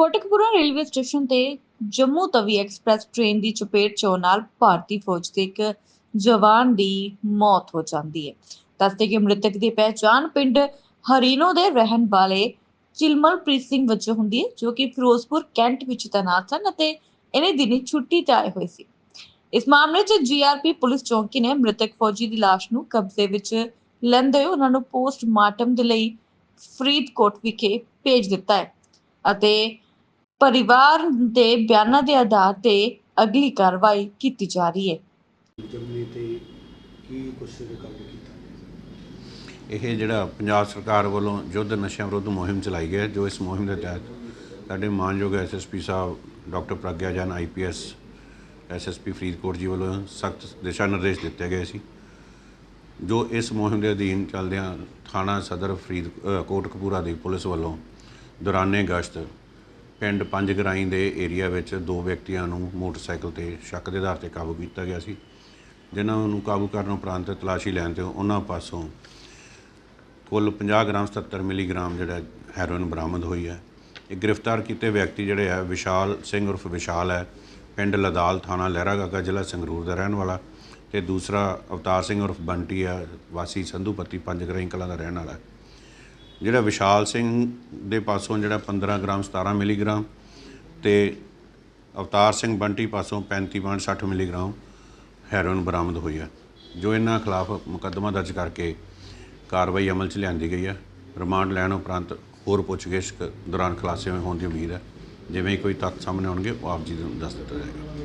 Kotkapura railway station ਤੇ Jammu Tawi express train ਦੀ ਚਪੇਟ 'ਚ ਆਉਣ ਨਾਲ ਭਾਰਤੀ ਫੌਜ ਦੇ ਇੱਕ ਜਵਾਨ ਦੀ ਮੌਤ ਹੋ ਜਾਂਦੀ ਹੈ। ਦੱਸਦੇ ਕਿ ਮ੍ਰਿਤਕ ਦੀ ਪਹਿਚਾਣ ਪਿੰਡ ਹਰੀਨੋ ਦੇ ਰਹਿਣ ਵਾਲੇ ਚਿਲਮਲਪ੍ਰੀਤ ਸਿੰਘ ਵਜੋਂ ਹੁੰਦੀ ਹੈ, ਜੋ ਕਿ ਫਿਰੋਜ਼ਪੁਰ ਕੈਂਟ ਵਿੱਚ ਤੈਨਾਤ ਸਨ ਅਤੇ ਇਹਨੇ ਦਿਨੀ ਛੁੱਟੀ ਤੇ ਆਏ ਹੋਏ ਸੀ। ਇਸ ਮਾਮਲੇ 'ਚ ਜੀਆਰਪੀ ਪੁਲਿਸ ਚੌਂਕੀ ਨੇ ਮ੍ਰਿਤਕ ਫੌਜੀ ਦੀ ਲਾਸ਼ ਨੂੰ ਕਬਜ਼ੇ ਵਿੱਚ ਲੈਂਦੇ ਹੋਏ ਉਹਨਾਂ ਨੂੰ ਪੋਸਟਮਾਰਟਮ ਦੇ ਲਈ ਫਰੀਦਕੋਟ ਵਿਖੇ ਭੇਜ ਦਿੱਤਾ ਹੈ ਅਤੇ ਪਰਿਵਾਰ ਦੇ ਬਿਆਨਾਂ ਦੇ ਆਧਾਰ ਤੇ ਅਗਲੀ ਕਾਰਵਾਈ ਕੀਤੀ ਜਾ ਰਹੀ ਹੈ। ਜਮਨੀ ਤੇ ਕੀ ਕੁਛ ਕੰਮ ਕੀਤਾ ਇਹ ਜਿਹੜਾ ਪੰਜਾਬ ਸਰਕਾਰ ਵੱਲੋਂ ਯੁੱਧ ਨਸ਼ਿਆਂ ਵਿਰੁੱਧ ਮੁਹਿੰਮ ਚਲਾਈ ਗਈ ਹੈ ਜੋ ਇਸ ਮੁਹਿੰਮ ਦੇ ਤਹਿਤ ਸਾਡੇ ਮਾਨਯੋਗ ਐਸਐਸਪੀ ਸਾਹਿਬ ਡਾਕਟਰ ਪ੍ਰਗਿਆ ਜਨ ਆਈਪੀਐਸ ਐਸਐਸਪੀ ਫਰੀਦਕੋਟ ਜੀ ਵੱਲੋਂ ਸਖਤ ਦਿਸ਼ਾ ਨਿਰਦੇਸ਼ ਦਿੱਤੇ ਗਏ ਸੀ। ਜੋ ਇਸ ਮੁਹਿੰਮ ਦੇ ਅਧੀਨ ਚੱਲਦਿਆਂ ਥਾਣਾ ਸਦਰ ਫਰੀਦ ਕੋਟਕਪੂਰਾ ਦੀ ਪੁਲਿਸ ਵੱਲੋਂ ਦੌਰਾਨੇ ਗਸ਼ਤ ਪਿੰਡ ਪੰਜ ਗਰਾਈ ਦੇ ਏਰੀਆ ਵਿੱਚ ਦੋ ਵਿਅਕਤੀਆਂ ਨੂੰ ਮੋਟਰਸਾਈਕਲ ਤੇ ਸ਼ੱਕ ਦੇ ਆਧਾਰ ਤੇ ਕਾਬੂ ਕੀਤਾ ਗਿਆ ਸੀ, ਜਿਨ੍ਹਾਂ ਨੂੰ ਕਾਬੂ ਕਰਨ ਉਪਰੰਤ ਤਲਾਸ਼ੀ ਲੈਣ ਤੇ ਉਹਨਾਂ ਪਾਸੋਂ ਕੁੱਲ 50 ਗ੍ਰਾਮ 77 ਮਿਲੀਗ੍ਰਾਮ ਜਿਹੜਾ ਹੈਰੋਇਨ ਬਰਾਮਦ ਹੋਈ ਹੈ। ਇਹ ਗ੍ਰਿਫਤਾਰ ਕੀਤੇ ਵਿਅਕਤੀ ਜਿਹੜੇ ਹੈ ਵਿਸ਼ਾਲ ਸਿੰਘ ਉਰਫ ਵਿਸ਼ਾਲ ਹੈ, ਪਿੰਡ ਲਦਾਲ ਥਾਣਾ ਲਹਿਰਾਗਾਗਾ ਜ਼ਿਲ੍ਹਾ ਸੰਗਰੂਰ ਦਾ ਰਹਿਣ ਵਾਲਾ ਤੇ ਦੂਸਰਾ ਅਵਤਾਰ ਸਿੰਘ ਉਰਫ ਬੰਟੀ ਆ ਵਾਸੀ ਸੰਧੂਪਤੀ ਪੰਜ ਗਰਾਈ ਕਲਾਂ ਦਾ ਰਹਿਣ ਵਾਲਾ ਜਿਹੜਾ ਵਿਸ਼ਾਲ ਸਿੰਘ ਦੇ ਪਾਸੋਂ ਜਿਹੜਾ 15 ਗ੍ਰਾਮ 17 ਮਿਲੀਗ੍ਰਾਮ ਤੇ ਅਵਤਾਰ ਸਿੰਘ ਬੰਟੀ ਪਾਸੋਂ 35.60 ਮਿਲੀਗ੍ਰਾਮ ਹੈਰੋਇਨ ਬਰਾਮਦ ਹੋਈ ਹੈ। ਜੋ ਇਹਨਾਂ ਖਿਲਾਫ ਮੁਕੱਦਮਾ ਦਰਜ ਕਰਕੇ ਕਾਰਵਾਈ ਅਮਲ 'ਚ ਲਿਆਂਦੀ ਗਈ ਹੈ। ਰਿਮਾਂਡ ਲੈਣ ਉਪਰੰਤ ਹੋਰ ਪੁੱਛਗਿੱਛ ਦੌਰਾਨ ਖੁਲਾਸੇ ਹੋਣ ਦੀ ਉਮੀਦ ਹੈ। ਜਿਵੇਂ ਹੀ ਕੋਈ ਤੱਥ ਸਾਹਮਣੇ ਆਉਣਗੇ, ਉਹ ਆਪ ਜੀ ਨੂੰ ਦੱਸ ਦਿੱਤਾ ਜਾਏਗਾ।